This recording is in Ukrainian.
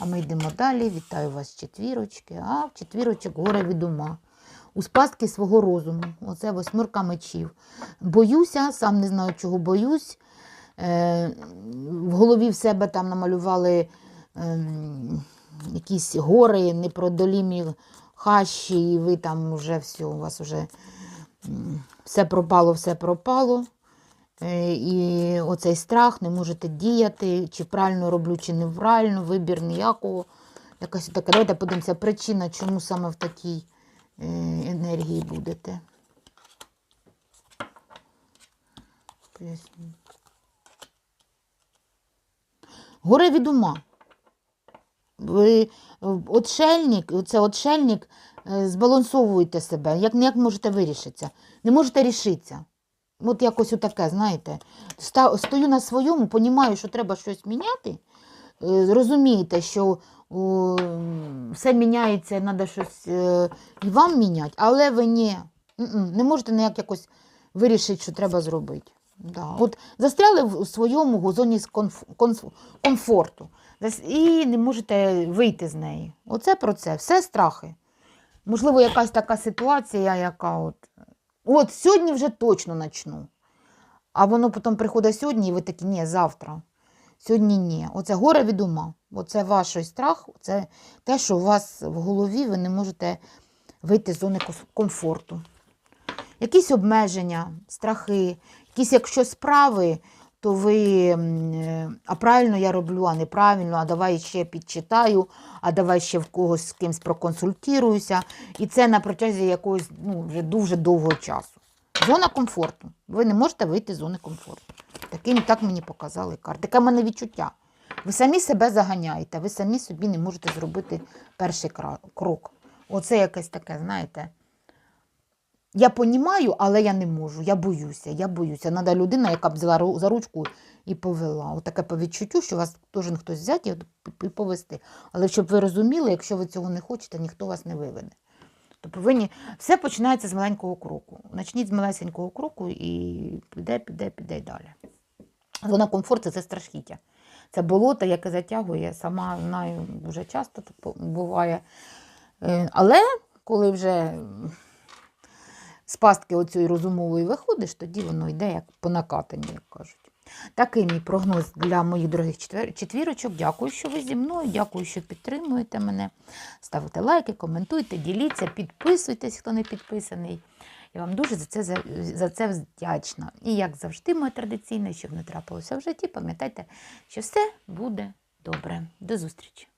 А ми йдемо далі. Вітаю вас четвірочки. А в четвірочок горе від ума. У спастки свого розуму. Оце восьмірка мечів. Боюся, сам не знаю, чого боюсь. Е, в голові в себе там намалювали ем, якісь гори, непродолімі хащі, і ви там вже все, у вас вже все пропало, все пропало. Е, І оцей страх, не можете діяти, чи правильно роблю, чи неправильно, вибір ніякого. Якась така. Давайте подивимося, причина, чому саме в такій е, енергії будете. Горе від ума. Ви отшельник, це отшельник, е, збалансовуєте себе. Як, як можете вирішитися? Не можете рішитися. От якось отаке, знаєте. Стою на своєму, понімаю, що треба щось міняти. е, Розумієте, що о, все міняється, треба щось е, і вам міняти, але ви ні. Не можете ніяк якось вирішити, що треба зробити. Да. От застряли в своєму зоні з конф- конф- комфорту і не можете вийти з неї. Оце про це. Все страхи. Можливо, якась така ситуація, яка от. От сьогодні вже точно начну. А воно потім приходить сьогодні, і ви такі, ні, завтра. Сьогодні ні. Оце горе від ума. Оце ваш страх, це те, що у вас в голові ви не можете вийти з зони комфорту. Якісь обмеження, страхи, якісь, якщо справи, то ви, е, а правильно я роблю, а неправильно, а давай ще підчитаю, а давай ще в когось з кимсь проконсультіруюся. І це на протязі якогось ну, вже дуже довгого часу. Зона комфорту. Ви не можете вийти з зони комфорту. Таким так мені показали карти. Таке в мене відчуття. Ви самі себе заганяєте, ви самі собі не можете зробити перший крок. Оце якесь таке, знаєте. Я понімаю, але я не можу. Я боюся, я боюся. Треба людина, яка б взяла за ручку і повела. Отаке по відчуттю, що вас должен хтось взяти і повести. Але щоб ви розуміли, якщо ви цього не хочете, ніхто вас не виведе. То повинні все починається з маленького кроку. Почніть з малесенького кроку і піде, піде, піде й далі. Зона комфорту це страшіття. Це болото, яке затягує, сама знаю, дуже часто буває. Е, Але коли вже з пастки оцієї розумової виходиш, тоді воно йде як по накатанні, як кажуть. Такий мій прогноз для моїх дорогих четвірочок. Дякую, що ви зі мною. Дякую, що підтримуєте мене. Ставте лайки, коментуйте, діліться, підписуйтесь, хто не підписаний. Я вам дуже за це, за, за це вдячна. І як завжди, моє традиційне, щоб не трапилося в житті, пам'ятайте, що все буде добре. До зустрічі!